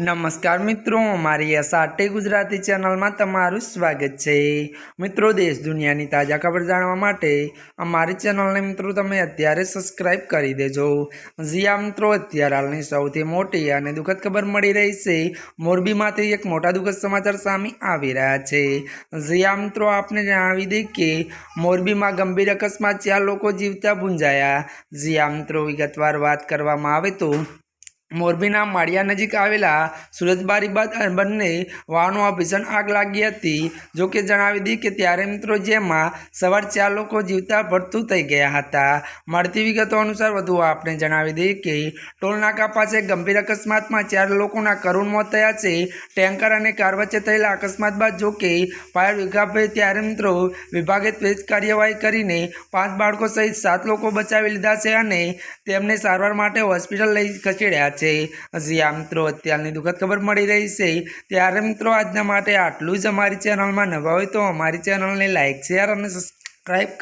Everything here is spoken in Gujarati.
નમસ્કાર મિત્રો અમારી એસઆરટી ગુજરાતી ચેનલમાં તમારું સ્વાગત છે. મિત્રો, દેશ દુનિયાની તાજા ખબર જાણવા માટે અમારી ચેનલને મિત્રો તમે અત્યારે સબસ્ક્રાઇબ કરી દેજો. જીયા મિત્રો, અત્યારે હાલની સૌથી મોટી અને દુઃખદ ખબર મળી રહી છે. મોરબીમાંથી એક મોટા દુઃખદ સમાચાર સામે આવી રહ્યા છે. જીયા મિત્રો, આપને જણાવી દઈએ કે મોરબીમાં ગંભીર અકસ્માત, ચાર લોકો જીવતા ભૂંજાયા. જીયા મિત્રો, વિગતવાર વાત કરવામાં આવે તો મોરબીના માળિયા નજીક આવેલા સુરજબારી બાદ બંને વાહનોમાં ભીષણ આગ લાગી હતી. જો કે જણાવી દઈએ કે ત્યારે મિત્રો જેમાં સવાર ચાર લોકો જીવતા ભરતું થઈ ગયા હતા. મળતી વિગતો અનુસાર વધુ આપણે જણાવી દઈએ કે ટોલનાકા પાસે ગંભીર અકસ્માતમાં ચાર લોકોના કરુણ મોત થયા છે. ટેન્કર અને કાર વચ્ચે થયેલા અકસ્માત બાદ જો કે ફાયર વિભાગે ત્યારે મિત્રો વિભાગે ત્વરિત કાર્યવાહી કરીને પાંચ બાળકો સહિત સાત લોકો બચાવી લીધા છે અને તેમને સારવાર માટે હોસ્પિટલ લઈ ખસેડ્યા છે. હજી આ મિત્રો અત્યારની દુઃખદ ખબર મળી રહી છે. ત્યારે મિત્રો, આજના માટે આટલું જ અમારી ચેનલમાં નવા હોય તો અમારી ચેનલને લાઇક શેર અને સબસ્ક્રાઈબ